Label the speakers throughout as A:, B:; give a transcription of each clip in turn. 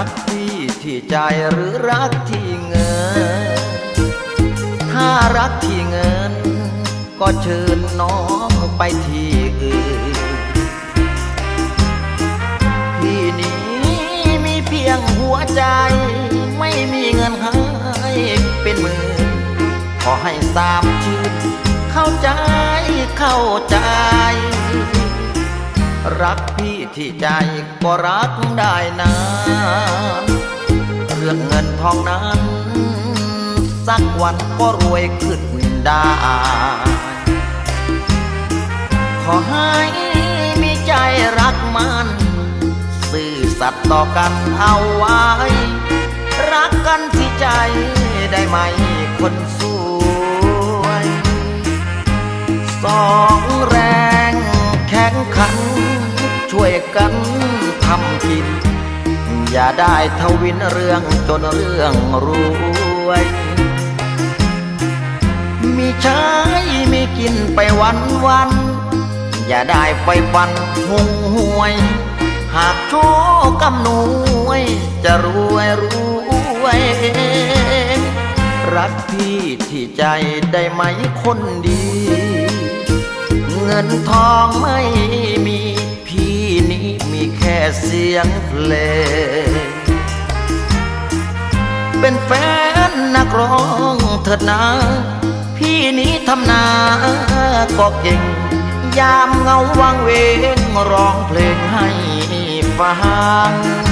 A: ักพี่ที่ใจหรือรักที่เงิน ถ้ารักที่เงิน ก็เชิญน้องไปที่อื่น พี่นี้มีเพียงหัวใจ ไม่มีเงินให้เป็นหมื่นขอให้สามชื่นเข้าใจเข้าใจรักพี่ที่ใจก็รักได้นานเรื่องเงินทองนั้น สักวันก็รวยขึ้นได้ ขอให้มีใจรักมัน ซื่อสัตย์ต่อกันเอาไว้ รักกันที่ใจได้ไหมคนสวย สองแรงแข็งขัน ช่วยกันทำกิน อย่าได้ทวินเรื่องจนเรื่องรวย มีใช้มีกินไปวันวัน อย่าได้ไฟฟันหุงหวย หากโชคกำนวย จะรวยรวย รักพี่ที่ใจได้ไหมคนดี เงินทองไม่มีพี่นี้มี เสียงเพลง เป็นแฟนนักร้องเถิดนะพี่นี้ทำนาก็เก่ง ยามเงาวังเวงร้องเพลงให้ฟัง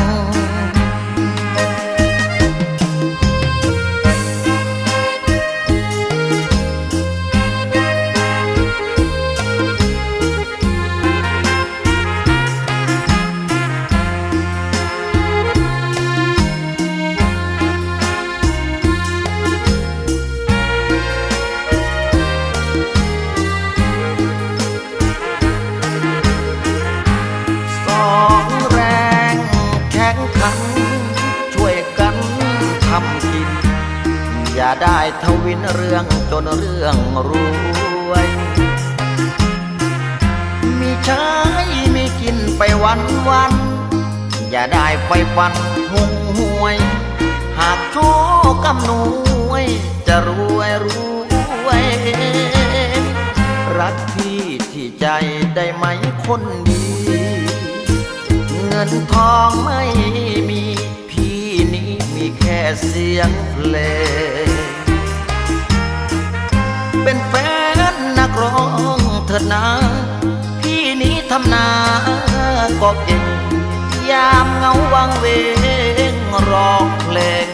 A: ำกิน อย่าได้ทวินเรื่องจนเรื่องรวยมีใช้มีกินไปวันวัน อย่าได้ไฟฟันหุงหวย หากโชคกำนวยจะรวยรวย รักพี่ที่ใจได้ไหมคนดี เงินทองไม่มี เสียงเพลง เป็นแฟนนักร้องเถิดนะ พี่นี้ทำนาก็เก่งยามเงาวังเวงร้องเพลงให้ฟัง